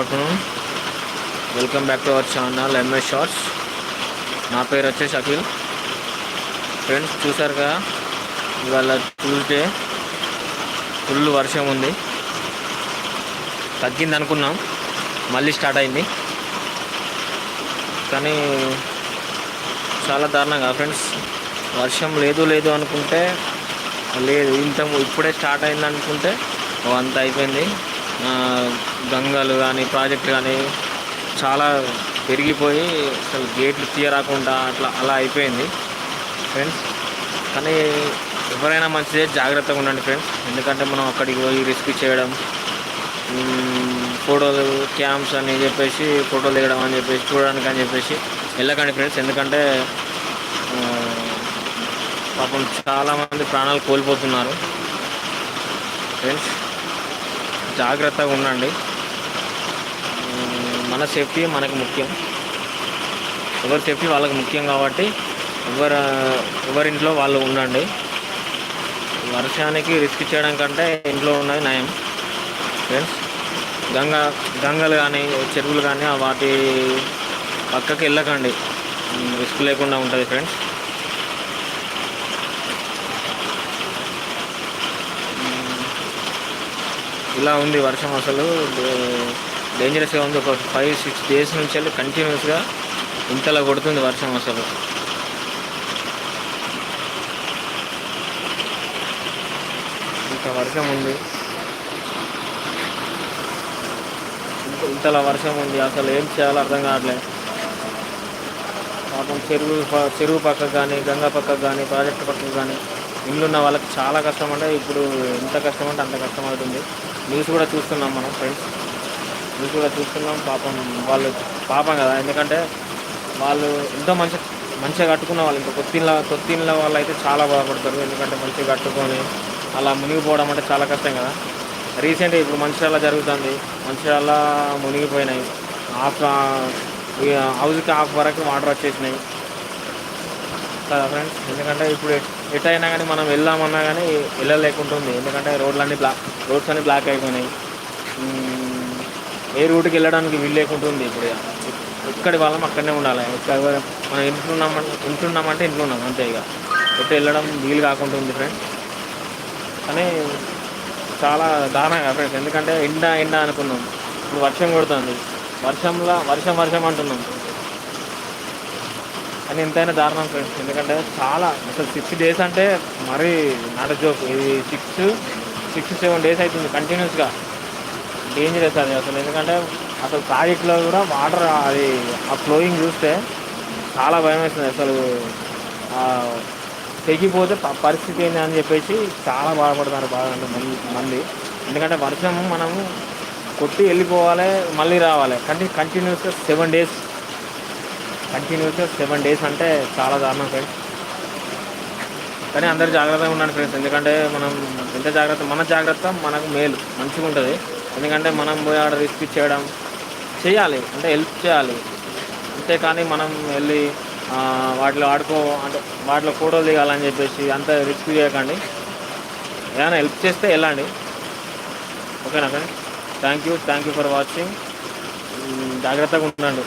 Afternoon. Welcome back to our channel MS shorts. నా పేరు వచ్చేసి అఖిల్. ఫ్రెండ్స్ చూసారు కదా? ఇవాళ ట్యూస్డే. ఫుల్ వర్షం ఉంది. తగ్గింది అనుకున్నాం. మళ్ళీ స్టార్ట్ అయింది. కానీ చాలా దారుణంగా ఫ్రెండ్స్ వర్షం లేదు లేదు అనుకుంటే లేదు ఇంత ఇప్పుడే స్టార్ట్ అయింది అనుకుంటే అంత అయిపోయింది. గంగలు కానీ ప్రాజెక్ట్ కానీ చాలా పెరిగిపోయి అసలు గేట్లు తీయరాకుండా అట్లా అలా అయిపోయింది. ఫ్రెండ్స్ కానీ ఎవరైనా మంచిదే జాగ్రత్తగా ఉండండి ఫ్రెండ్స్. ఎందుకంటే మనం అక్కడికి పోయి రిస్క్ చేయడం ఫోటోలు క్యాంప్స్ అని చెప్పేసి ఫోటోలు దిగడం అని చెప్పేసి చూడడానికి అని చెప్పేసి వెళ్ళకండి ఫ్రెండ్స్. ఎందుకంటే పాపం చాలామంది ప్రాణాలు కోల్పోతున్నారు. ఫ్రెండ్స్ జాగ్రత్తగా ఉండండి. మన సేఫ్టీ మనకు ముఖ్యం. ఎవరి సేఫ్టీ వాళ్ళకి ముఖ్యం కాబట్టి ఎవరు ఎవరింట్లో వాళ్ళు ఉండండి. వర్షానికి రిస్క్ చేయడం కంటే ఇంట్లో ఉన్నది నయం. ఫ్రెండ్స్ గంగ గంగలు కానీ చెరువులు కానీ వాటి పక్కకి వెళ్ళకండి. రిస్క్ లేకుండా ఉంటుంది ఫ్రెండ్స్. ఇలా ఉంది వర్షం అసలు. డేంజరస్గా ఉంది. ఒక ఫైవ్ సిక్స్ డేస్ నుంచి వెళ్ళి కంటిన్యూస్గా ఇంతలా కొడుతుంది వర్షం అసలు. ఇంత వర్షం ఉంది. ఇంతలా వర్షం ఉంది. అసలు ఏం చేయాలో అర్థం కావట్లేదు పాపం చెరువు చెరువు పక్కకు కానీ గంగా పక్కకు కానీ ప్రాజెక్టు పక్కకు కానీ ఇల్లున్న వాళ్ళకి చాలా కష్టం అంటే ఇప్పుడు ఎంత కష్టం అంటే అంత కష్టం అవుతుంది. న్యూస్ కూడా చూస్తున్నాం మనం ఫ్రెండ్స్ న్యూస్ కూడా చూస్తున్నాం పాపం వాళ్ళు పాపం కదా ఎందుకంటే వాళ్ళు ఎంతో మంచి మంచిగా కట్టుకున్న వాళ్ళు ఇంకా కొత్తిళ్ళ కొత్తిళ్ళ వాళ్ళు అయితే చాలా బాధపడతారు ఎందుకంటే మంచిగా కట్టుకొని అలా మునిగిపోవడం అంటే చాలా కష్టం కదా. రీసెంట్గా ఇప్పుడు మంచిర్యాల జరుగుతుంది మంచిర్యాల మునిగిపోయినాయి. హాఫ్ హౌస్కి హాఫ్ వరకు వాటర్ వచ్చేసినాయి. కదా ఫ్రెండ్స్ ఎందుకంటే ఇప్పుడు ఎటైనా కానీ మనం వెళ్దామన్నా కానీ వెళ్ళలేకుంటుంది ఎందుకంటే రోడ్లన్నీ బ్లాక్ రోడ్స్ అన్నీ బ్లాక్ అయిపోయినాయి. ఏ రూట్కి వెళ్ళడానికి వీలు లేకుంటుంది ఇప్పుడు ఎక్కడి వాళ్ళం అక్కడనే ఉండాలి. ఎక్కడ మనం ఇంట్లో ఇంట్లున్నామంటే ఇంట్లో ఇంట్లో ఉన్నాం అంతే ఇక. ఎటు వెళ్ళడం వీలు కాకుండా ఉంది ఫ్రెండ్స్ కానీ చాలా దారుణంగా ఫ్రెండ్స్ ఎందుకంటే ఎండ ఎండ అనుకున్నాం. ఇప్పుడు వర్షం కొడుతుంది. వర్షంలో వర్షం వర్షం అంటున్నాం. కానీ ఎంతైనా దారుణం ఫ్రెండ్స్ ఎందుకంటే చాలా అసలు సిక్స్ డేస్ అంటే మరీ నాట్ జోక్ ఇది సిక్స్ సిక్స్ సెవెన్ డేస్ అవుతుంది కంటిన్యూస్గా డేంజరస్ అది అసలు. ఎందుకంటే అసలు ప్రాజెక్ట్లో కూడా వాటర్ అది ఆ ఫ్లోయింగ్ చూస్తే చాలా భయం వేస్తుంది. అసలు తెగిపోతే పరిస్థితి ఏంటి అని చెప్పేసి చాలా బాధపడుతున్నారు బాగా మంది మంది. ఎందుకంటే వర్షం మనము కొట్టి వెళ్ళిపోవాలి మళ్ళీ రావాలి. కంటి కంటిన్యూస్గా సెవెన్ డేస్ కంటిన్యూస్గా సెవెన్ డేస్ అంటే చాలా దారుణం ఫ్రెండ్స్ కానీ అందరు జాగ్రత్తగా ఉండండి ఫ్రెండ్స్ ఎందుకంటే మనం ఎంత జాగ్రత్త మన జాగ్రత్త మనకు మేలు. మంచిగా ఉంటుంది ఎందుకంటే మనం పోయి ఆడ రిస్క్ చేయడం చేయాలి అంటే హెల్ప్ చేయాలి. అంతేకాని మనం వెళ్ళి వాటిలో ఆడుకో అంటే వాటిలో ఫోటోలు దిగాలని చెప్పేసి అంత రిస్క్ చేయకండి. ఏమైనా హెల్ప్ చేస్తే వెళ్ళండి. ఓకేనా friends thank you thank you for watching జాగ్రత్తగా ఉండండి.